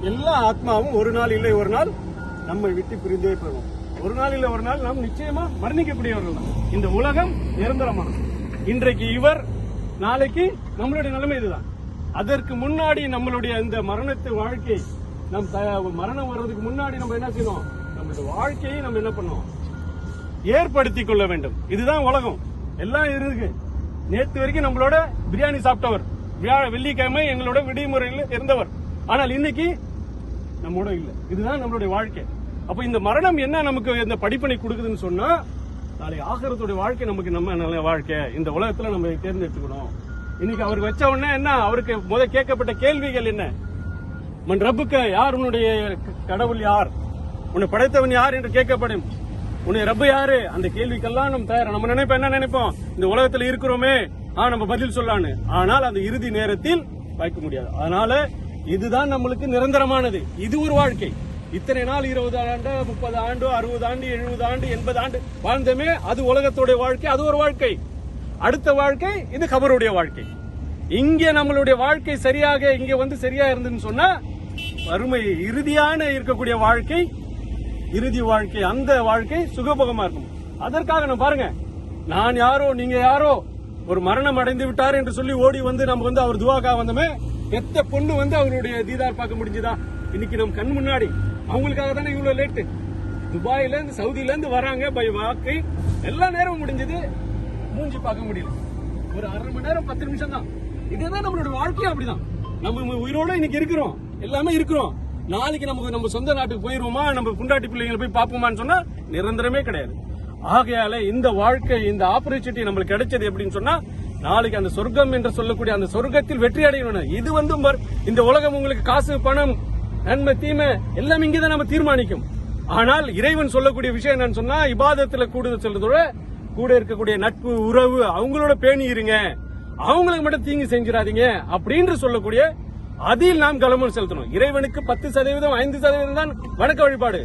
எல்லா ஆத்மாவும் ஒரு நாள் இல்லை ஒரு நாள் நம்மை விட்டு பிரிந்தே போவோம் ஒரு நாள் இல்லை ஒரு நாள் நாம் நிச்சயமா மரணிக்கக்கூடியவர்கள் தான். இந்த உலகம் நிரந்தரமானது. இன்றைக்கு இவர் நாளைக்கு நம்மளுடைய நிலைமை இதுதான். அதற்கு முன்னாடி நம்மளுடைய இந்த மரணத்து வாழ்க்கை நம் த- மரணம் வர்றதுக்கு முன்னாடி நம்ம என்ன செய்யணும் நம்மளுடைய வாழ்க்கையை நம்ம என்ன பண்ணுவோம் ஏற்படுத்திக் கொள்ள வேண்டும். இதுதான் உலகம். எல்லாம் இருக்கு. நேத்து வரைக்கும் நம்மளோட பிரியாணி சாப்பிட்டவர் வெள்ளிக்கிழமை எங்களோட விடுமுறையில் இருந்தவர். ஆனால் இன்னைக்கு நம்மோட இல்லை. இதுதான் நம்மளுடைய வாழ்க்கை. அப்ப இந்த மரணம் என்ன நமக்கு இந்த படிப்பனை கொடுக்குதுன்னு சொன்னா நாளை ஆகிறதுடைய வாழ்க்கை நமக்கு நம்ம நல்ல வாழ்க்கை. இந்த உலகத்துல நம்ம தேர்ந்தெடுத்துக்கணும். இன்னைக்கு அவருக்கு வச்ச உடனே என்ன? அவருக்கு முத கேட்கப்பட்ட கேள்விகள் என்ன? மன் ரப்புக்க யார் உன்னுடைய கடவுள் யார்? உன்னை படைத்தவன் யார் என்று கேட்கப்படும். உன்னை ரப்பு யாரு? அந்த கேள்விக்கெல்லாம் நம்ம தயார். நம்ம நினைப்போம் என்ன நினைப்போம்? இந்த உலகத்துல இருக்கிறோமே. ஆ நம்ம பதில் சொல்லான்னு. ஆனால் அந்த இறுதி நேரத்தில் வைக்க முடியாது. அதனால இதுதான் நம்மளுக்கு நிரந்தரமானது. இது ஒரு வாழ்க்கை. இத்தனை நாள் இருபது ஆண்டு முப்பது ஆண்டு அறுபது ஆண்டு எழுபது ஆண்டு எண்பது ஆண்டு வாழ்ந்தமே அது உலகத்துடைய வாழ்க்கை அது ஒரு வாழ்க்கை. அடுத்த வாழ்க்கை இது கபருடைய வாழ்க்கை. இங்கே நம்மளுடைய வாழ்க்கை சரியாக இங்க வந்து சரியா இருந்துன்னு சொன்னா வறுமை இறுதியான இருக்கக்கூடிய வாழ்க்கை இறுதி வாழ்க்கை அந்த வாழ்க்கை சுகபோகமா இருக்கும். அதற்காக நான் பாருங்க நான் யாரோ நீங்க யாரோ ஒரு மரணம் அடைந்து விட்டார் என்று சொல்லி ஓடி வந்து நம்ம வந்து அவர் துவாக்கா வந்தமே எத்த பொண்ணு வந்து அவருடைய தீதார் பார்க்க முடிஞ்சுதா? இன்னைக்கு நம்ம கண் முன்னாடி. அவங்களுக்காக தானே இவ்வளவு லேட்டு துபாயில இருந்து சவுதியில இருந்து வராங்க பை வாக்கை எல்லா நேரமும் முடிஞ்சது. மூஞ்சி பார்க்க முடியல. ஒரு அரை மணி நேரம் பத்து நிமிஷம் தான். இதுதான் நம்மளோட வாழ்க்கையும் அப்படிதான். நம்ம உயிரோட இன்னைக்கு இருக்கிறோம். எல்லாமே இருக்கிறோம். நாளைக்கு நமக்கு நம்ம சொந்த நாட்டுக்கு போயிருவோமா? நம்ம புண்டாட்டி பிள்ளைங்களை போய் பார்ப்போமான்னு சொன்னா நிரந்தரமே கிடையாது. ஆகையால இந்த வாழ்க்கை இந்த ஆப்பர்ச்சுனிட்டி நம்மளுக்கு கிடைச்சது எப்படின்னு சொன்னா நாளைக்கு அந்த சொர்க்கம் என்று சொல்லக்கூடிய அந்த சொர்க்கத்தில் வெற்றி அடையணும் இது வந்து இந்த உலகம் உங்களுக்கு காசு பணம் நன்மை தீமை எல்லாம் இங்கேதான் நம்ம தீர்மானிக்கும். ஆனால் இறைவன் சொல்லக்கூடிய விஷயம் என்னன்னு சொன்னா இபாதத்துல கூடுதல் சொல்றதோட கூட இருக்கக்கூடிய நட்பு உறவு அவங்களோட பேணி இருங்க. அவங்களுக்கு மட்டும் தீங்கு செஞ்சிடாதீங்க அப்படின்னு சொல்லக்கூடிய அதில் நாம் கவனம் செலுத்தணும். இறைவனுக்கு பத்து சதவீதம் ஐந்து சதவீதம் தான் வணக்க வழிபாடு.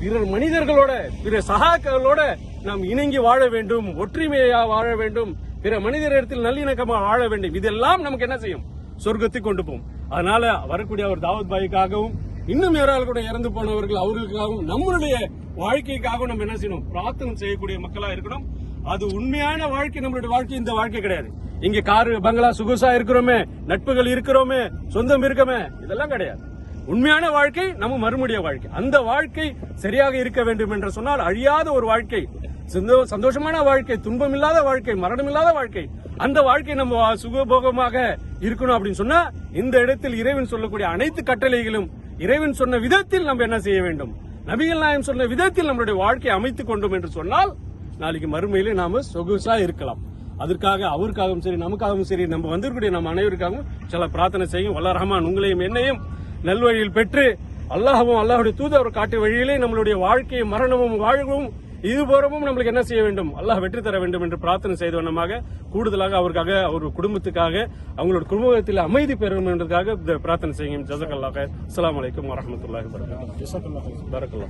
பிறர் மனிதர்களோட பிற சகாக்களோட நாம் இணங்கி வாழ வேண்டும் ஒற்றுமையா வாழ வேண்டும். பிற மனிதரிடத்தில் நல்லிணக்கமாக ஆழ வேண்டும். இதெல்லாம் நமக்கு என்ன செய்யும்? சொர்க்கத்துக்கு கொண்டு போகும். அதனால வரக்கூடிய அவர் தாவத் பாய்க்காகவும் இன்னும் யாரால் கூட இறந்து போனவர்கள் அவர்களுக்காகவும் நம்மளுடைய வாழ்க்கைக்காகவும் நம்ம என்ன செய்யணும்? பிரார்த்தனை செய்யக்கூடிய மக்களா இருக்கணும். அது உண்மையான வாழ்க்கை நம்மளுடைய வாழ்க்கை இந்த வாழ்க்கை கிடையாது. இங்க காரு பங்களா சுகுசா இருக்கிறோமே நட்புகள் இருக்கிறோமே சொந்தம் இருக்கமே இதெல்லாம் கிடையாது. உண்மையான வாழ்க்கை நம்ம மறுமுடிய வாழ்க்கை. அந்த வாழ்க்கை சரியாக இருக்க வேண்டும் என்று சொன்னால் அழியாத ஒரு வாழ்க்கை சந்தோஷமான வாழ்க்கை துன்பம் இல்லாத வாழ்க்கை மரணம் இல்லாத வாழ்க்கை அந்த வாழ்க்கை நம்ம சுகபோகமாக இருக்கணும் அப்படின்னு சொன்னா இந்த இடத்தில் இறைவன் சொல்லக்கூடிய அனைத்து கட்டளைகளும் இறைவன் சொன்ன விதத்தில் நம்ம என்ன செய்ய வேண்டும்? நபிகள் நாயம் சொன்ன விதத்தில் நம்மளுடைய வாழ்க்கையை அமைத்துக் கொண்டோம் என்று சொன்னால் நாளைக்கு மறுமையிலே நாம சொகுசா இருக்கலாம். அதற்காக அவருக்காகவும் சரி நமக்காகவும் சரி நம்ம வந்திருக்கக்கூடிய நம்ம அனைவருக்காகவும் சில பிரார்த்தனை செய்யும். வல்ல ரஹமான் உங்களையும் என்னையும் நல்வழியில் பெற்று அல்லாஹவும் அல்லாஹ்வுடைய தூதர் காட்டு வழியிலே நம்மளுடைய வாழ்க்கையும் மரணமும் வாழ்வும் இதுபோறமும் நம்மளுக்கு என்ன செய்ய வேண்டும்? அல்லாஹ் வெற்றி தர வேண்டும் என்று பிரார்த்தனை செய்த வண்ணமாக கூடுதலாக அவருக்காக அவர் குடும்பத்துக்காக அவங்களோட குடும்பத்தில் அமைதி பெறும் என்றதுக்காக பிரார்த்தனை செய்யும் ஜசக் அல்லாஹ் அஸ்லாம் வலைக்கம் வரமத்துல்லாஹி. பரக்கல்லாஹ்.